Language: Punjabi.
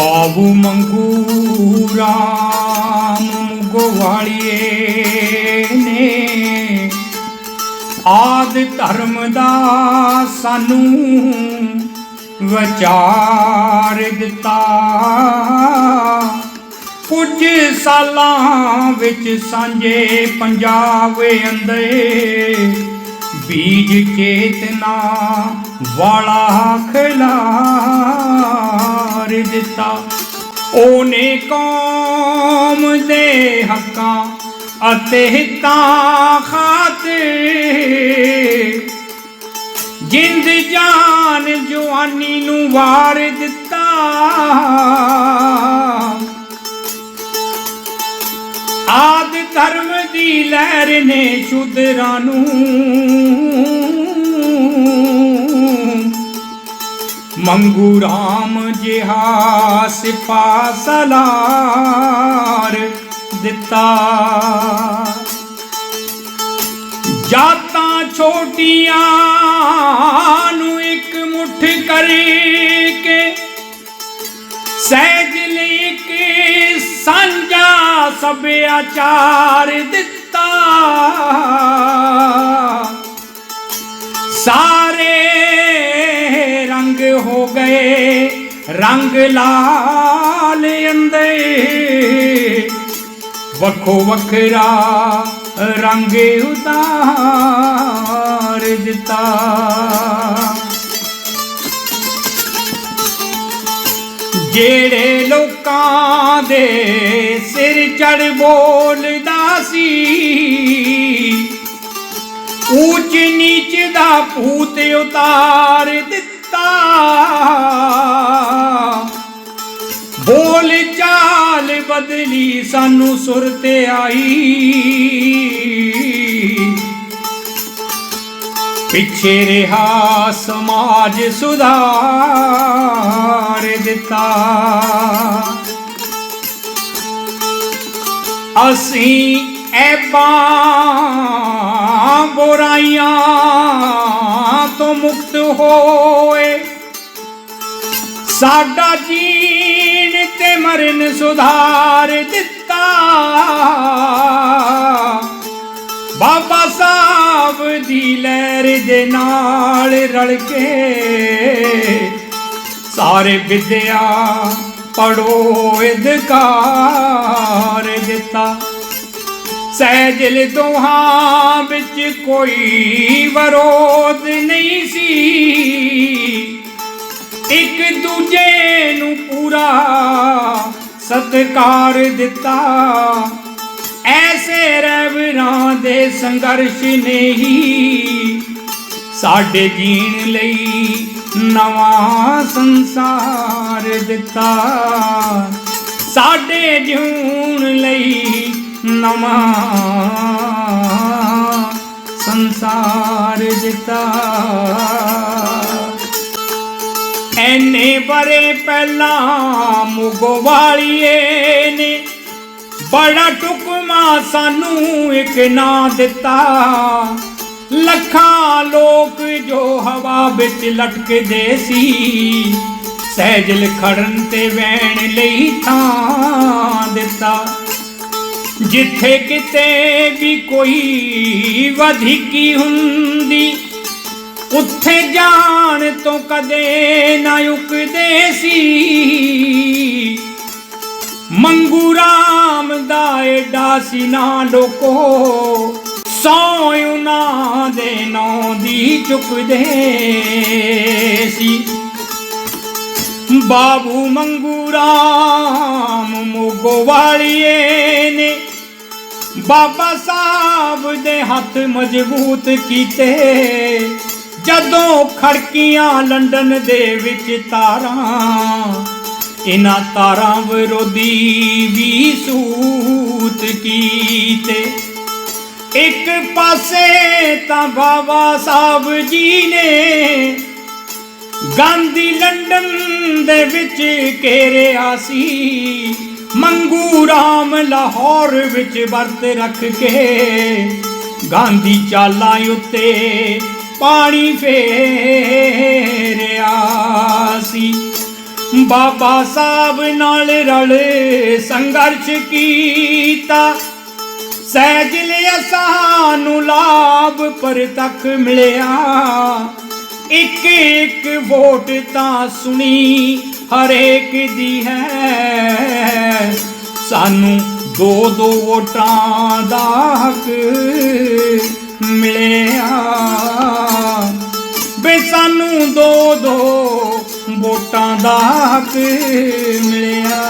ਬਾਬੂ ਮੰਗੂ ਰਾਮ ਗੋਵਾਲੀਏ ਨੇ ਆਦ ਧਰਮ ਦਾ ਸਾਨੂੰ ਵਿਚਾਰ ਦਿੱਤਾ ਕੁਝ ਸਾਲਾਂ ਵਿੱਚ ਸਾਂਝੇ ਪੰਜਾਬ ਅੰਦਰ ਬੀਜ ਚੇਤਨਾ ਵਾਲਾ ਖਿਲਾਰ ਦਿੱਤਾ। ਉਹਨੇ ਕੌਮ ਦੇ ਹੱਕਾਂ ਅਤੇ ਹਿੱਤਾਂ ਖਾਤਰ ਜਿੰਦ ਜਾਨ ਜਵਾਨੀ ਨੂੰ ਵਾਰ ਦਿੱਤਾ। ਆਦ ਧਰਮ ਦੀ ਲਹਿਰ ਨੇ ਸ਼ੁਦਰਾਂ ਨੂੰ ਮੰਗੂ ਰਾਮ ਜਿਹਾ ਸਿਪਾ ਸਲਾਰ ਦਿੱਤਾ। ਜਾਤਾਂ ਛੋਟੀਆਂ ਨੂੰ ਇੱਕ ਮੁੱਠ ਕਰਕੇ, ਸਹਿਜ ਲਈ ਕੇ ਸਾਂਝਾ ਸਭਿਆਚਾਰ ਦਿੱਤਾ। ਸਾਰੇ ਗਏ, ਰੰਗ ਲਾਲ ਅੰਦੇ। ਵੱਖੋ ਵੱਖਰਾ ਰੰਗ ਉਤਾਰ ਦਿੱਤਾ। ਜਿਹੜੇ ਲੋਕਾਂ ਦੇ ਸਿਰ ਚੜ ਬੋਲਦਾ ਸੀ ਉੱਚ ਨੀਚ ਦਾ ਭੂਤ ਉਤਾਰ ਦਿੱਤਾ। ਬੋਲ ਚਾਲ ਬਦਲੀ ਸਾਨੂੰ ਸੁਰ ਤੇ ਆਈ। ਪਿੱਛੇ ਰਿਹਾ ਸਮਾਜ ਸੁਧਾਰ ਦਿੱਤਾ। ਅਸੀਂ ਐਬਾਂ ਬੁਰਾਈਆਂ ਮੁਕਤ ਹੋਏ। ਸਾਡਾ ਜੀਣ ਤੇ ਮਰਨ ਸੁਧਾਰ ਦਿੱਤਾ। ਬਾਬਾ ਸਾਹਿਬ ਦੀ ਲਹਿਰ ਦੇ ਨਾਲ ਰਲ ਕੇ ਸਾਰੇ ਵਿਦਿਆ ਪੜੋ ਇਦਕਾਰ ਦਿੱਤਾ। ਸਹਿਜਲ ਦੋਹਾਂ ਵਿੱਚ ਕੋਈ ਵਿਰੋਧ ਨਹੀਂ ਸੀ। ਇੱਕ ਦੂਜੇ ਨੂੰ ਪੂਰਾ ਸਤਿਕਾਰ ਦਿੱਤਾ। ਐਸੇ ਰਹਿਬਰਾਂ ਦੇ ਸੰਘਰਸ਼ ਨੇ ਹੀ ਸਾਡੇ ਜੀਣ ਲਈ ਨਵਾਂ ਸੰਸਾਰ ਦਿੱਤਾ। ਸਾਡੇ ਜੂਨ ਲਈ ਸੰਸਾਰ ਦਿੱਤਾ ਐਨੇ ਬਰੇ ਪਹਿਲਾਂ ਮੁਗਵਾਲੀਏ ਨੇ, ਬੜਾ ਟੁਕਮਾ ਸਾਨੂੰ ਇੱਕ ਨਾਂ ਦਿੱਤਾ। ਲੱਖਾਂ ਲੋਕ ਜੋ ਹਵਾ ਵਿੱਚ ਲਟਕਦੇ ਸੀ ਸਹਿਜਲ ਖੜਨ ਤੇ ਵੈਣ ਲਈ ਥਾਂ ਦਿੱਤਾ। ਜਿੱਥੇ ਕਿਤੇ ਵੀ ਕੋਈ ਵਧੀਕੀ ਹੁੰਦੀ, ਉੱਥੇ ਜਾਣ ਤੋਂ ਕਦੇ ਨਾ ਉਕਦੇ ਸੀ। ਮੰਗੂ ਰਾਮ ਦਾ ਏਡਾ ਸੀ ਨਾ ਲੋਕੋ ਸੌ ਉਹਨਾਂ ਦੇ ਨਾਂ ਦੀ ਚੁੱਕਦੇ ਸੀ। ਬਾਬੂ ਮੰਗੂ ਰਾਮ ਮੋਗੋ ਵਾਲੀਏ ਨੇ ਬਾਬਾ ਸਾਹਿਬ ਦੇ ਹੱਥ ਮਜ਼ਬੂਤ ਕੀਤੇ। ਜਦੋਂ ਖੜਕੀਆਂ ਲੰਡਨ ਦੇ ਵਿੱਚ ਤਾਰਾਂ, ਇਹਨਾਂ ਤਾਰਾਂ ਵਿਰੋਧੀ ਵੀ ਸੂਤ ਕੀਤੇ। ਇੱਕ ਪਾਸੇ ਤਾਂ ਬਾਬਾ ਸਾਹਿਬ ਜੀ ਨੇ ਗਾਂਧੀ ਲੰਡਨ ਦੇ ਵਿੱਚ ਘੇਰਿਆ ਸੀ। ਮੰਗੂ ਰਾਮ ਲਾਹੌਰ ਵਿੱਚ ਵਰਤ ਰੱਖ ਕੇ। ਗਾਂਧੀ ਚਾਲਾਂ ਉੱਤੇ ਪਾਣੀ ਫੇਰਿਆ ਸੀ। ਬਾਬਾ ਸਾਹਿਬ ਨਾਲ ਰਲੇ ਸੰਘਰਸ਼ ਕੀਤਾ। ਸਹਿਜ ਲਿਆ ਸਾਨੂੰ ਲਾਭ ਪਰ ਤੱਕ ਮਿਲਿਆ। ਇੱਕ ਇੱਕ ਵੋਟ ਤਾਂ ਸੁਣੀ ਹਰੇਕ ਦੀ ਹੈ। ਸਾਨੂੰ ਦੋ ਦੋ ਵੋਟਾਂ ਦਾ ਹੱਕ ਮਿਲਿਆ। ਵੇ ਸਾਨੂੰ ਦੋ ਦੋ ਵੋਟਾਂ ਦਾ ਹੱਕ ਮਿਲਿਆ।